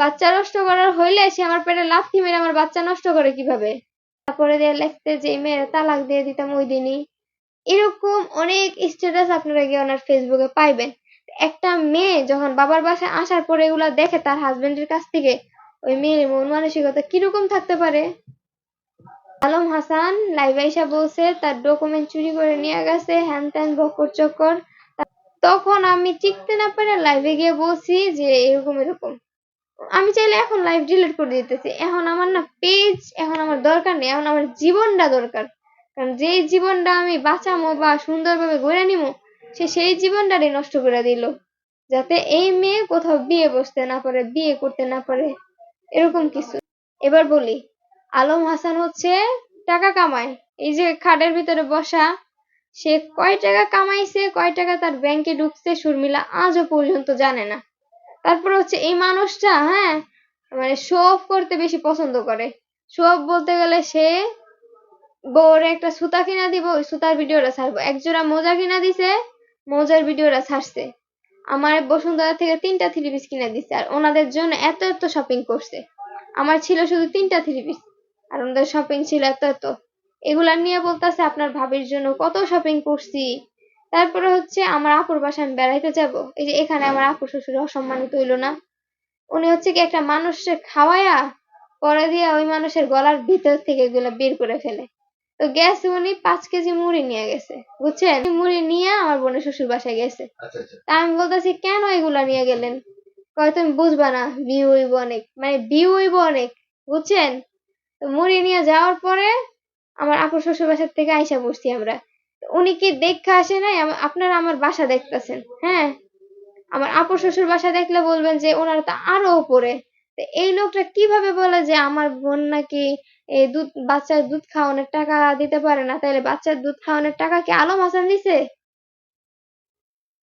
বাচ্চা নষ্ট করার হইলে সে আমার পেটে লাথি মেরে আমার বাচ্চা নষ্ট করে কীভাবে? করে দিয়ে লিখতে যে মেয়ের তালাক দিয়ে দিতাম ওই দিনই। এরকম অনেক স্ট্যাটাস আপনারা গিয়ে ওনার ফেসবুকে পাইবেন। একটা মেয়ে যখন বাবার বাসায় আসার পরে এগুলা দেখে তার হাজবেন্ডের কাছ থেকে ওই মেয়ের মন মানসিকতা কীরকম থাকতে পারে? আলম হাসান লাইভ আইসা বলছে, তার ডকুমেন্ট চুরি করে নিয়ে গেছে হ্যান ত্যান বকর চক্কর তখন আমি টিকতে না পারে লাইভে গিয়ে বলছি যে এরকম এরকম। আমি চাইলে এখন লাইভ ডিলিট করে দিতেছি। এখন আমার না পেজ এখন আমার দরকার নেই, এখন আমার জীবনটা দরকার। কারণ যেই জীবনটা আমি বাঁচামো বা সুন্দরভাবে গড়ে নিমো, সে সেই জীবনটারই নষ্ট করে দিল। যাতে এই মেয়ে কোথাও বিয়ে বসতে না পারে, বিয়ে করতে না পারে, এরকম কিছু। এবার বলি, আলম হাসান হচ্ছে টাকা কামায়। এই যে খাটের ভিতরে বসা, সে কয় টাকা কামাইছে, কয় টাকা তার ব্যাংকে ঢুকছে, শর্মিলা আজও পর্যন্ত জানে না। তারপর হচ্ছে এই মানুষটা হ্যাঁ মানে শো অফ করতে বেশি পছন্দ করে। শো অফ বলতে গেলে সে বউরে একটা সুতা কিনা দিব, ওই সুতার ভিডিওটা ছাড়বো। একজোড়া মোজা কিনা দিছে, মোজার ভিডিওটা ছাড়ছে। আমার বসুন্ধরা থেকে তিনটা থ্রি পিস কিনে দিছে, আর ওনাদের জন্য এত এত শপিং করছে। আমার ছিল শুধু তিনটা থ্রি পিস আর ওনাদের শপিং ছিল এত এত। এগুলা নিয়ে বলতেছে, আপনার ভাবির জন্য কত শপিং করছি? তারপরে হচ্ছে আমার আপুর বাসায় আমি বেড়াইতে যাব। এই যে এখানে আমার আপুর শ্বশুর অসম্মানিত হইল না। উনি হচ্ছে কি একটা মানুষের খাওয়ায়া পরে দিয়ে ওই মানুষের গলার ভিতর থেকে এগুলা বের করে ফেলে। তো গেছে উনি পাঁচ কেজি মুড়ি নিয়ে গেছে বুঝছেন? মুড়ি নিয়ে আমার বোনের শ্বশুর বাসায় গেছে। আচ্ছা আচ্ছা। তা আমি বলতেছি কেন এগুলা নিয়ে গেলেন? কয় তুমি বুঝবা না বিয়ে হইব অনেক। মানে বিয়ে হইব অনেক বুঝছেন? তো মুড়ি নিয়ে যাওয়ার পরে আমার আপুর শ্বশুর বাসার থেকে আইসা বসছি আমরা। উনি কি দেখে আসে নাই? আপনারা আমার বাসা দেখতেছেন। হ্যাঁ? আমার আপুর শ্বশুর বাসা দেখলে বলবেন যে ওনারা তো আরও উপরে। তো এই লোকটা কীভাবে বলে যে আমার বোন নাকি এই দুধ, বাচ্চার দুধ খাওয়ানোর টাকা দিতে পারে না? তাহলে বাচ্চার দুধ খাওয়ানোর টাকা কি আলম হাসান দিছে?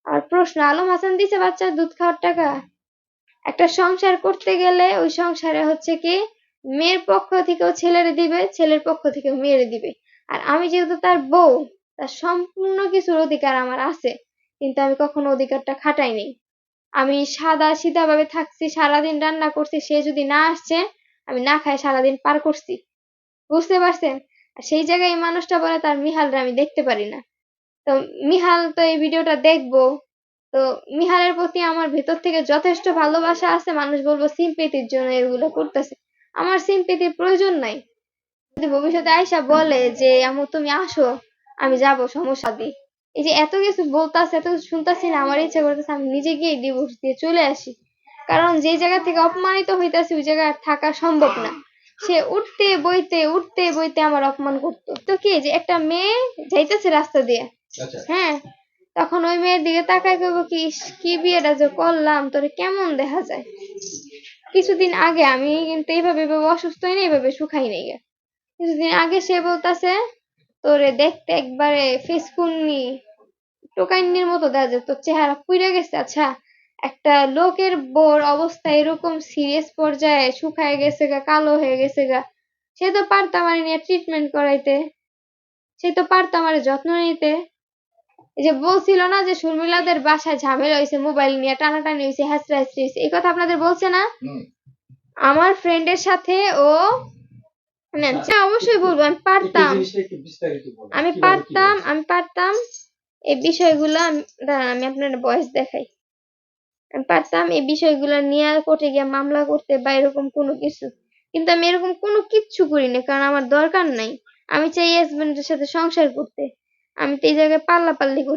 আর প্রশ্ন, আলম হাসান দিছে বাচ্চার দুধ খাওয়ার টাকা? একটা সংসার করতে গেলে ওই সংসারে হচ্ছে কি, মেয়ের পক্ষ থেকেও ছেলেরে দিবে, ছেলের পক্ষ থেকেও মেয়েরে দিবে। আর আমি যেহেতু তার বউ তার সম্পূর্ণ কিছুর অধিকার আমার আছে, কিন্তু আমি কখনো অধিকারটা খাটাইনি। আমি সাদা সিধা ভাবে থাকছি, সারাদিন রান্না করছি, সে যদি না আসছে, আমি না খাই, সারাদিন পার করছি। বুঝতে পারছেন? সেই জায়গায় এই মানুষটা বলে তার মিহালরা আমি দেখতে পারি না। তো মিহাল তো এই ভিডিওটা দেখব। তো মিহালের প্রতি আমার ভেতর থেকে যথেষ্ট ভালোবাসা আছে, মানুষ বলব সিম্পেথির জন্য এগুলো করতেছে। আমার সিম্পেথির প্রয়োজন নাই। যদি ভবিষ্যতে আয়সা বলে যে, আমু তুমি আসো আমি যাব সমস্যা দি এই যে এত কিছু বলতাছে এত কিছু শুনতাছি না আমার ইচ্ছা করতেছে আমি নিজে গিয়ে ডিভোর্স দিয়ে চলে আসি। কারণ যে জায়গা থেকে অপমানিত হইতাছি ওই জায়গায় আর থাকা সম্ভব না। সে উঠতে বইতে উঠতে বইতে আমার অপমান করতো। তো কি যে একটা মেয়ে যাইতেছে রাস্তা দিয়ে আচ্ছা। হ্যাঁ তখন ওই মেয়ের দিকে তাকায় করব কি কি বিয়েটা যে করলাম তোরে কেমন দেখা যায়? কিছুদিন আগে আমি কিন্তু এইভাবে অসুস্থ হই না এইভাবে শুকাই নাই। কিছুদিন আগে সে বলতাছে তোরে দেখতে একবারে ফেসকুন্নি টোকাইন্নির মতো দেখা যায় তোর চেহারা পুড়ে গেছে আচ্ছা। একটা লোকের বোর অবস্থা এরকম সিরিয়াস পর্যায়ে শুকায় গেছে গা কালো হয়ে গেছে গা। সে তো পারতো আমার নিয়ে ট্রিটমেন্ট করাইতে। সে তো পারতো আমার যত্ন নিতে। এই যে বলছিল না যে শর্মিলাদের বাসায় ঝামেলা হয়েছে মোবাইল নিয়ে টানাটানি হয়েছে হ্যাচড়া হ্যাচড়ি এই কথা আপনাদের বলছে না? আমার ফ্রেন্ডের সাথে ও হ্যাঁ, অবশ্যই বলব আমি পারতাম। আমি পারতাম? আমি পারতাম এই বিষয়গুলো আমি- দাঁড়ান আমি আপনার বয়স দেখাই। আমি পারতাম এই বিষয়গুলো নিয়ে কোর্টে গিয়ে মামলা করতে বা এরকম কোনো কিছু। কিন্তু আমি এরকম কোনো কিচ্ছু করি না কারণ আমার দরকার নাই। আমি চাই হাজবেন্ডের সাথে সংসার করতে। আমি তো এই জায়গায় পাল্লা পাল্লি করতে